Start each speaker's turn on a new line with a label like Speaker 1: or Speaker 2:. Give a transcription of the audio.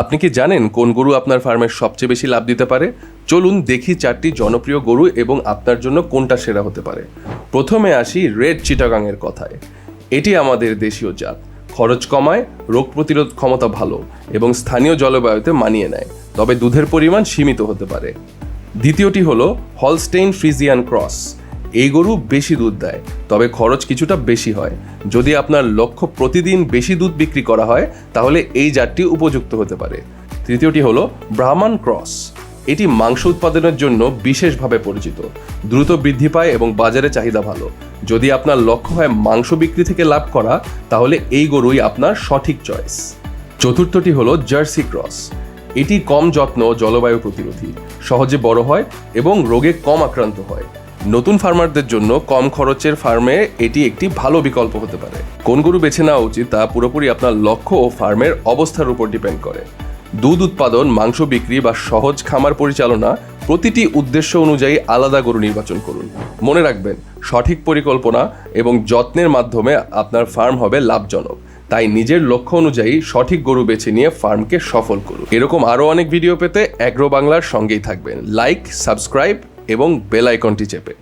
Speaker 1: আপনি কি জানেন কোন গরু আপনার ফার্মের সবচেয়ে বেশি লাভ দিতে পারে? চলুন দেখি চারটি জনপ্রিয় গরু এবং আপনার জন্য কোনটা সেরা হতে পারে। প্রথমে আসি রেড চিটাগাংয়ের কথায়। এটি আমাদের দেশীয় জাত। খরচ কমায়, রোগ প্রতিরোধ ক্ষমতা ভালো এবং স্থানীয় জলবায়ুতে মানিয়ে নেয়, তবে দুধের পরিমাণ সীমিত হতে পারে। দ্বিতীয়টি হলো হলস্টেইন ফ্রিজিয়ান ক্রস। এই গরু বেশি দুধ দেয়, তবে খরচ কিছুটা বেশি হয়। যদি আপনার লক্ষ্য প্রতিদিন বেশি দুধ বিক্রি করা হয়, তাহলে এই জাতটি উপযুক্ত হতে পারে। তৃতীয়টি হলো ব্রাহ্মণ ক্রস। এটি মাংস উৎপাদনের জন্য বিশেষভাবে পরিচিত। দ্রুত বৃদ্ধি পায় এবং বাজারে চাহিদা ভালো। যদি আপনার লক্ষ্য হয় মাংস বিক্রি থেকে লাভ করা, তাহলে এই গরুই আপনার সঠিক চয়েস। চতুর্থটি হলো জার্সি ক্রস। এটি কম যত্ন জলবায়ু প্রতিরোধী। সহজে বড় হয় এবং রোগে কম আক্রান্ত হয়। নতুন ফার্মারদের জন্য কম খরচের ফার্মে এটি একটি ভালো বিকল্প হতে পারে। কোন গরু বেছে নেওয়া উচিত তা পুরোপুরি আপনার লক্ষ্য ও ফার্মের অবস্থার উপর ডিপেন্ড করে। দুধ উৎপাদন, মাংস বিক্রি বা সহজ খামার পরিচালনা প্রতিটি উদ্দেশ্য অনুযায়ী আলাদা গরু নির্বাচন করুন। মনে রাখবেন, সঠিক পরিকল্পনা এবং যত্নের মাধ্যমে আপনার ফার্ম হবে লাভজনক। তাই নিজের লক্ষ্য অনুযায়ী সঠিক গরু বেছে নিয়ে ফার্মকে সফল করুন। এরকম আরও অনেক ভিডিও পেতে অ্যাগ্রো বাংলার সঙ্গেই থাকবেন। লাইক, সাবস্ক্রাইব এবং বেল আইকনটি চেপে।